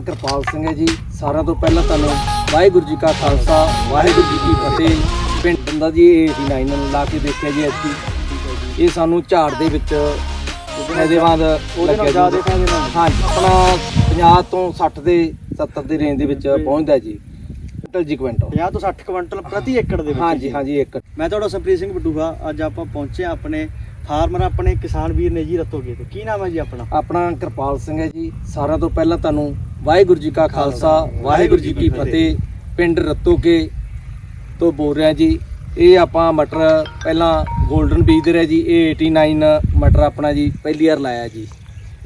ਕਿਰਪਾਲ ਸਿੰਘ ਹੈ ਜੀ। ਸਾਰਿਆਂ ਤੋਂ ਪਹਿਲਾਂ ਤੁਹਾਨੂੰ ਵਾਹਿਗੁਰੂ ਜੀ ਕਾ ਖਾਲਸਾ ਵਾਹਿਗੁਰੂ ਜੀ ਕੀ ਫਤਿਹ। ਪਿੰਡ ਬੰਦਾ ਜੀ 89 ਲਾ ਕੇ ਦੇਖਿਆ ਜੀ ਐਤਕੀ ਇਹ ਸਾਨੂੰ ਝਾੜ ਦੇ ਵਿੱਚ ਫਾਇਦੇਮੰਦ ਲੱਗਿਆ ਜੀ। ਹਾਂਜੀ ਆਪਣਾ 50 ਤੋਂ 60 ਦੇ 70 ਦੇ ਰੇਂਜ ਦੇ ਵਿੱਚ ਪਹੁੰਚਦਾ ਜੀ। ਕੁਇੰਟਲ ਜੀ ਕੁਇੰਟਲ। 50 ਤੋਂ 60 ਕੁਇੰਟਲ ਪ੍ਰਤੀ ਏਕੜ ਦੇ ਵਿੱਚ ਹਾਂਜੀ। ਹਾਂਜੀ ਇੱਕ ਮੈਂ ਤੁਹਾਡਾ ਸੰਪ੍ਰੀਤ ਸਿੰਘ ਬਟੂਹਾ। ਅੱਜ ਆਪਾਂ ਪਹੁੰਚੇ ਹਾਂ ਆਪਣੇ ਫਾਰਮਰ ਆਪਣੇ ਕਿਸਾਨ ਵੀਰ ਨੇ ਜੀ ਰਤੋਗੇ ਤੋਂ। ਕੀ ਨਾਮ ਹੈ ਜੀ ਆਪਣਾ? ਆਪਣਾ ਕਿਰਪਾਲ ਸਿੰਘ ਹੈ ਜੀ। ਸਾਰਿਆਂ ਤੋਂ ਪਹਿਲਾਂ ਤੁਹਾਨੂੰ ਵਾਹਿਗੁਰੂ ਜੀ ਕਾ ਖਾਲਸਾ ਵਾਹਿਗੁਰੂ ਜੀ ਕੀ ਫਤਿਹ। ਪਿੰਡ ਰੱਤੋਕੇ ਤੋਂ ਬੋਲ ਰਿਹਾ ਜੀ। ਇਹ ਆਪਾਂ ਮਟਰ ਪਹਿਲਾਂ 골ਡਨ ਬੀਜਦੇ ਰਹੇ ਜੀ। ਇਹ 89 ਮਟਰ ਆਪਣਾ ਜੀ ਪਹਿਲੀ ਵਾਰ ਲਾਇਆ ਜੀ।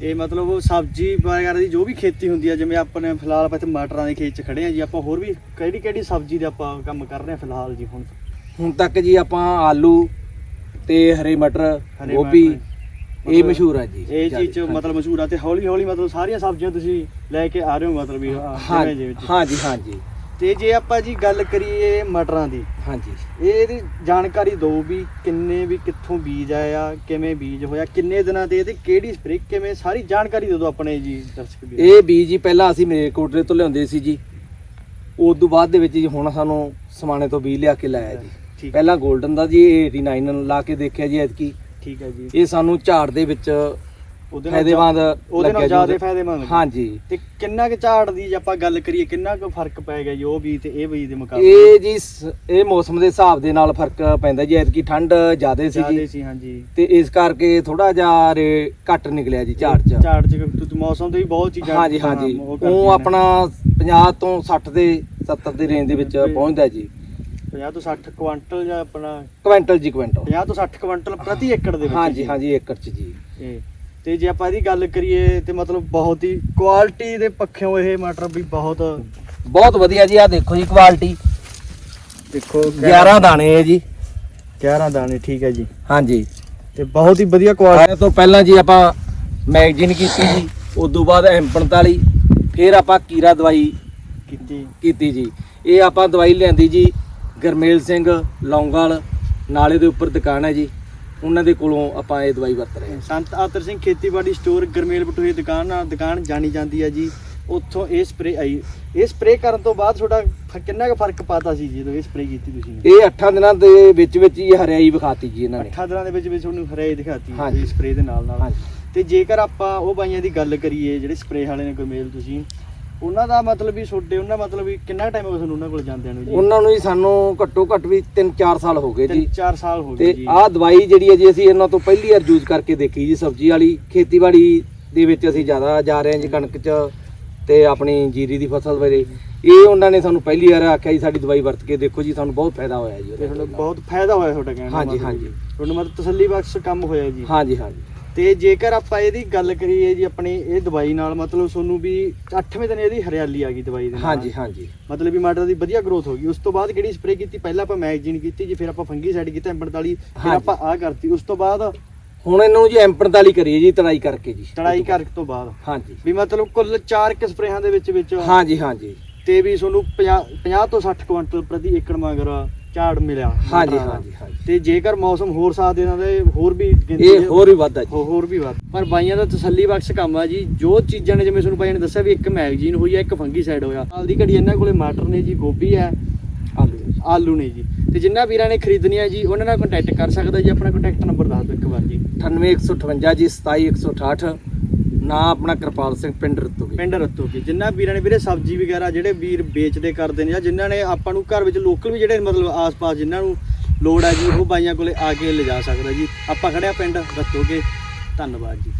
ਇਹ ਮਤਲਬ ਸਬਜ਼ੀ ਵਗੈਰਾ ਦੀ ਜੋ ਵੀ ਖੇਤੀ ਹੁੰਦੀ ਹੈ ਜਿਵੇਂ ਆਪਣੇ ਫਿਲਹਾਲ ਆਪਾਂ ਇੱਥੇ ਮਟਰਾਂ ਦੇ ਖੇਤ 'ਚ ਖੜੇ ਹਾਂ ਜੀ ਆਪਾਂ ਹੋਰ ਵੀ ਕਿਹੜੀ ਕਿਹੜੀ ਸਬਜ਼ੀ ਦੇ ਆਪਾਂ ਕੰਮ ਕਰ ਰਹੇ ਹਾਂ ਫਿਲਹਾਲ ਜੀ ਹੁਣ? ਹੁਣ ਤੱਕ ਜੀ ਆਪਾਂ ਆਲੂ ਤੇ ਹਰੇ ਮਟਰ ਗੋਭੀ ਇਹ ਮਸ਼ਹੂਰ ਆ ਜੀ। ਇਹ ਚੀਜ਼ 'ਚ ਹਾਂਜੀ। ਮਤਲਬ ਮਸ਼ਹੂਰ ਆ ਤੇ ਹੌਲੀ ਹੌਲੀ ਮਤਲਬ ਸਾਰੀਆਂ ਸਬਜ਼ੀਆਂ ਤੁਸੀਂ ਲੈ ਕੇ ਆ ਰਹੇ ਹੋ ਮਤਲਬ ਵੀ ਆਹ ਹਾਂ ਜਗ੍ਹਾ ਦੇ ਵਿੱਚ। ਹਾਂਜੀ ਹਾਂਜੀ। ਤੇ ਜੇ ਆਪਾਂ ਜੀ ਗੱਲ ਕਰੀਏ ਮਟਰਾਂ ਦੀ ਹਾਂਜੀ। ਇਹ ਇਹਦੀ ਜਾਣਕਾਰੀ ਦਿਓ ਵੀ ਕਿੰਨੇ ਵੀ ਕਿੱਥੋਂ ਬੀਜ ਆਇਆ ਕਿਵੇਂ ਬੀਜ ਹੋਇਆ ਕਿੰਨੇ ਦਿਨਾਂ ਤੇ ਇਹਦੀ ਕਿਹੜੀ ਸਪਰੇ ਕਿਵੇਂ ਸਾਰੀ ਜਾਣਕਾਰੀ ਦੇ ਦਿਓ ਆਪਣੇ ਜੀ ਦਰਸ਼ਕ ਇਹ ਬੀਜ ਜੀ ਪਹਿਲਾਂ ਅਸੀਂ ਮਲੇਰਕੋਟਲੇ ਤੋਂ ਲਿਆਉਂਦੇ ਸੀ ਜੀ। ਉਸ ਤੋਂ ਬਾਅਦ ਦੇ ਵਿੱਚ ਜੀ ਹੁਣ ਸਾਨੂੰ ਸਮਾਣੇ ਤੋਂ ਬੀਜ ਲਿਆ ਕੇ ਲਾਇਆ ਜੀ। ਠੀਕ। ਪਹਿਲਾਂ 골ਡਨ ਦਾ ਜੀ ਇਹ 89 ਲਾ ਕੇ ਦੇਖਿਆ ਜੀ ਐਤਕੀ। ਠੀਕ ਹੈ ਜੀ। ਇਹ ਸਾਨੂੰ ਝਾੜ ਦੇ ਵਿੱਚ ਉਹਦੇ ਫਾਇਦੇਮੰਦ ਉਹਦੇ ਨਾਲ ਜ਼ਿਆਦਾ। ਫਾਇਦੇਮੰਦ। ਹਾਂਜੀ। ਤੇ ਕਿੰਨਾ ਕੁ ਝਾੜ ਦੀ ਜੇ ਆਪਾਂ ਗੱਲ ਕਰੀਏ ਕਿੰਨਾ ਕੁ ਫ਼ਰਕ ਪੈ ਗਿਆ ਜੀ ਉਹ ਬੀਜ ਤੇ ਇਹ ਬੀਜ ਦੇ ਮੁਕਾਬਲੇ? ਇਹ ਜੀ ਸ- ਇਹ ਮੌਸਮ ਦੇ ਹਿਸਾਬ ਦੇ ਨਾਲ ਫ਼ਰਕ ਪੈਂਦਾ ਜੀ ਐਤਕੀ ਠੰਡ ਜ਼ਿਆਦੇ ਸੀ ਜ਼ਿਆਦੇ ਜੀ ਸੀ ਹਾਂਜੀ। ਤੇ ਇਸ ਕਰਕੇ ਥੋੜਾ ਜਿਹਾ ਰੇ ਘੱਟ ਨਿਕਲਿਆ ਜੀ ਝਾੜ ਚ। ਝਾੜ ਚ ਕਿਉਂਕਿ ਮੌਸਮ ਤੇ ਵੀ ਬਹੁਤ ਚੀਜ਼ਾਂ ਹਾਂਜੀ ਹਾਂਜੀ। ਉਹ ਕਰਦੀਆਂ ਨੇ। ਆਪਣਾ 50 ਤੋਂ 60 ਦੇ 70 ਦੇ ਰੇਂਜ ਦੇ ਵਿੱਚ ਪਹੁੰਚਦਾ ਜੀ। 50 ਤੋਂ 60 ਕੁਆਂਟਲ ਜਾਂ ਆਪਣਾ ਕੁਇੰਟਲ ਜੀ ਕੁਇੰਟਲ। 50 ਤੋਂ 60 ਕੁਆਂਟਲ ਪ੍ਰਤੀ ਏਕੜ ਦੇ ਵਿੱਚ ਹਾਂਜੀ। ਹਾਂਜੀ ਏਕੜ ਚ ਜੀ। ਇਹ। ਤੇ ਜੇ ਆਪਾਂ ਇਹਦੀ ਗੱਲ ਕਰੀਏ ਤੇ ਮਤਲਬ ਬਹੁਤ ਹੀ ਕੁਆਲਿਟੀ ਦੇ ਪੱਖਿਓਂ ਇਹ ਮਟਰ ਵੀ ਬਹੁਤ ਬਹੁਤ ਵਧੀਆ ਜੀ ਆ ਦੇਖੋ ਜੀ ਕੁਆਲਿਟੀ। ਦੇਖੋ 11 ਦਾਣੇ ਹੈ ਜੀ। 11 ਦਾਣੇ ਠੀਕ ਹੈ ਜੀ। ਹਾਂਜੀ। ਤੇ ਬਹੁਤ ਹੀ ਵਧੀਆ ਕੁਆਲਿਟੀ ਤੋਂ ਪਹਿਲਾਂ ਜੀ ਆਪਾਂ ਮੈਗਜ਼ੀਨ ਕੀਤੀ ਜੀ ਉਸ ਤੋਂ ਬਾਅਦ M45 ਫਿਰ ਆਪਾਂ ਕੀਰਾ ਦਵਾਈ ਕੀਤੀ। ਕੀਤੀ ਜੀ। ਇਹ ਆਪਾਂ ਦਵਾਈ ਲਿਆਂਦੀ ਜੀ ਗਰਮੇਲ ਸਿੰਘ ਲੌਂਗਲ ਨਾਲੇ ਦੇ ਉੱਪਰ ਦੁਕਾਨ ਹੈ ਜੀ। ਉਹਨਾਂ ਦੇ ਕੋਲੋਂ ਆਪਾਂ ਇਹ ਦਵਾਈ ਵਰਤ ਰਹੇ ਹਾਂ। ਸੰਤ ਆਤਰ ਸਿੰਘ ਖੇਤੀਬਾੜੀ ਸਟੋਰ ਗਰਮੇਲ ਬਟੂਏ ਦੁਕਾਨ ਨਾਲ ਦੁਕਾਨ ਜਾਣੀ ਜਾਂਦੀ ਹੈ ਜੀ। ਉੱਥੋਂ ਇਹ ਸਪਰੇ ਆਈ। ਇਹ ਸਪਰੇ ਕਰਨ ਤੋਂ ਬਾਅਦ ਤੁਹਾਡਾ ਕਿੰਨਾ ਕੁ ਫ਼ਰਕ ਪਾਤਾ ਸੀ ਜਦੋਂ ਇਹ ਸਪਰੇ ਕੀਤੀ ਤੁਸੀਂ? ਇਹ 8 ਦਿਨਾਂ ਦੇ ਵਿੱਚ ਵਿੱਚ ਹੀ ਹਰਿਆਈ ਵਿਖਾਤੀ ਜੀ ਇਹਨਾਂ ਨੇ। 8 ਦਿਨਾਂ ਦੇ ਵਿੱਚ ਵਿੱਚ ਤੁਹਾਨੂੰ ਹਰੇ ਦਿਖਾਤੀ। ਇਸ ਸਪਰੇ ਦੇ ਨਾਲ ਨਾਲ। ਤੇ ਜੇਕਰ ਆਪਾਂ ਉਹ ਬਾਈਆਂ ਦੀ ਗੱਲ ਕਰੀਏ ਜਿਹੜੇ ਸਪਰੇ ਵਾਲੇ ਨੇ ਗਰਮੇਲ ਤੁਸੀਂ ਉਹਨਾਂ ਦਾ ਮਤਲਬ ਵੀ ਛੋਡੇ ਉਹਨਾਂ ਮਤਲਬ ਵੀ ਕਿੰਨਾ ਟਾਈਮ ਹੋ ਗਿਆ ਤੁਹਾਨੂੰ ਉਹਨਾਂ ਕੋਲ ਜਾਂਦਿਆਂ ਨੂੰ ਜੀ? ਉਹਨਾਂ ਨੂੰ ਹੀ ਸਾਨੂੰ ਘੱਟੋ ਘੱਟ ਵੀ 3-4 ਸਾਲ ਹੋ ਗਏ ਜੀ। 4 ਸਾਲ ਹੋ ਤੇ ਗਏ ਜੀ। ਆਹ ਦਵਾਈ ਜਿਹੜੀ ਹੈ ਜੀ ਅਸੀਂ ਇਹਨਾਂ ਤੋਂ ਪਹਿਲੀ ਵਾਰ ਯੂਜ਼ ਕਰਕੇ ਦੇਖੀ ਜੀ ਸਬਜ਼ੀ ਵਾਲੀ। ਖੇਤੀਬਾੜੀ ਦੇ ਵਿੱਚ ਅਸੀਂ ਜ਼ਿਆਦਾ ਜਾ ਰਹੇ ਹਾਂ ਜੀ ਕਣਕ 'ਚ ਤੇ ਆਪਣੀ ਜੀਰੀ ਦੀ ਫਸਲ ਵੇਲੇ ਇਹ ਉਹਨਾਂ ਨੇ ਸਾਨੂੰ ਪਹਿਲੀ ਵਾਰ ਆਖਿਆ ਜੀ ਸਾਡੀ ਦਵਾਈ ਵਰਤ ਕੇ ਦੇਖੋ ਜੀ ਸਾਨੂੰ ਬਹੁਤ ਫਾਇਦਾ ਹੋਇਆ ਜੀ ਤੇ ਤੁਹਾਨੂੰ। ਬਹੁਤ ਫਾਇਦਾ ਹੋਇਆ ਤੁਹਾਡਾ ਕਹਿਣ ਹਾਂਜੀ, ਹਾਂਜੀ। ਤੁਹਾਨੂੰ ਮਤਲਬ ਤਸੱਲੀ ਬਖਸ਼ ਕੰਮ ਹੋਇਆ ਜੀ। ਹਾਂਜੀ ਹਾਂਜੀ। ਤੇ ਜੇਕਰ ਆਪਾਂ ਇਹਦੀ ਗੱਲ ਕਰੀਏ ਜੀ ਆਪਣੀ ਇਹ ਦਵਾਈ ਨਾਲ ਮਤਲਬ ਤੁਹਾਨੂੰ ਵੀ 8ਵੇਂ ਦਿਨ ਇਹਦੀ ਹਰਿਆਲੀ ਆ ਗਈ ਦਵਾਈ ਦੇ ਨਾਲ। ਹਾਂਜੀ ਹਾਂਜੀ। ਮਤਲਬ ਵੀ ਮਟਰ ਦੀ ਵਧੀਆ ਗਰੋਥ ਹੋ ਗਈ। ਉਸ ਤੋਂ ਬਾਅਦ ਕਿਹੜੀ ਸਪਰੇ ਕੀਤੀ ਪਹਿਲਾਂ ਆਪਾਂ ਮੈਗਜ਼ੀਨ ਕੀਤੀ ਜੀ ਫਿਰ ਆਪਾਂ ਫੰਗੀਸਾਈਡ ਕੀਤਾ 45 ਫਿਰ। ਆਪਾਂ ਆ ਕਰਤੀ। ਉਸ ਤੋਂ ਬਾਅਦ ਹੁਣ ਇਹਨੂੰ ਜੀ M45 ਕਰੀਏ ਜੀ ਤੜਾਈ ਕਰਕੇ ਜੀ। ਤੜਾਈ ਕਰਨ ਤੋਂ ਬਾਅਦ। ਹਾਂਜੀ। ਵੀ ਮਤਲਬ ਕੁੱਲ 4 ਕਿ ਸਪਰੇਹਾਂ ਦੇ ਵਿੱਚ ਵਿੱਚ ਹਾਂਜੀ ਹਾਂਜੀ। ਤੇ ਵੀ ਤੁਹਾਨੂੰ 50 50 ਤੋਂ 60 ਕੁਇੰਟਲ ਪ੍ਰਤੀ ਏਕੜ ਮਗਰ ਝਾੜ ਮਿਲਿਆ ਹਾਂਜੀ। ਹਾਂਜੀ ਹਾਂਜੀ। ਤੇ ਜੇਕਰ ਮੌਸਮ ਹੋਰ ਸਾਥ ਦੇ ਇਹ ਹੋਰ ਵੀ ਗਿਣਤੀ ਇਹ ਹੋਰ ਵੀ ਵੱਧਦਾ ਜੀ। ਹੋ- ਹੋਰ ਵੀ ਵੱਧ। ਪਰ ਬਾਈਆਂ ਦਾ ਤਸੱਲੀ ਬਖਸ਼ ਕੰਮ ਆ ਜੀ। ਜੋ ਚੀਜ਼ਾਂ ਨੇ ਜਿਵੇਂ ਤੁਹਾਨੂੰ ਬਾਈਆਂ ਨੇ ਦੱਸਿਆ ਵੀ ਇੱਕ ਮੈਗਜ਼ੀਨ ਹੋਈ ਹੈ ਇੱਕ ਫੰਗੀਸਾਈਡ ਹੋਇਆ। ਹਾਲ ਦੀ ਘੜੀ ਇਹਨਾਂ ਕੋਲੇ ਮਟਰ ਨੇ ਜੀ ਗੋਭੀ ਹੈ ਆਲੂ ਆਲੂ ਨੇ ਜੀ। ਤੇ ਜਿੰਨਾ ਵੀਰਾਂ ਨੇ ਖਰੀਦਣੀ ਹੈ ਜੀ ਉਹਨਾਂ ਨਾਲ ਕੰਟੈਕਟ ਕਰ ਸਕਦਾ ਜੀ। ਆਪਣਾ ਕੰਟੈਕਟ ਨੰਬਰ ਦੱਸ ਦਿਓ ਇੱਕ ਵਾਰ ਜੀ। 98158 ਜੀ 27168 ਨਾ ਆਪਣਾ ਕਿਰਪਾਲ ਸਿੰਘ, ਪਿੰਡ ਰਤੋਗੇ। ਪਿੰਡ ਰੱਤੋ ਕੇ ਜਿੰਨਾ ਵੀਰਾਂ ਨੇ ਵੀਰੇ ਸਬਜ਼ੀ ਵਗੈਰਾ ਜਿਹੜੇ ਵੀਰ ਵੇਚਦੇ ਕਰਦੇ ਨੇ ਜਾਂ ਜਿਨ੍ਹਾਂ ਨੇ ਆਪਾਂ ਨੂੰ ਘਰ ਵਿੱਚ ਲੋਕਲ ਵੀ ਜਿਹੜੇ ਮਤਲਬ ਆਸ-ਪਾਸ ਜਿਨ੍ਹਾਂ ਨੂੰ ਲੋੜ ਹੈ ਜੀ, ਉਹ ਬਾਈਆਂ ਕੋਲੇ ਆ ਕੇ ਲਿਜਾ ਸਕਦਾ ਜੀ। ਆਪਾਂ ਖੜਿਆ ਪਿੰਡ ਰੱਤੋ ਧੰਨਵਾਦ ਜੀ।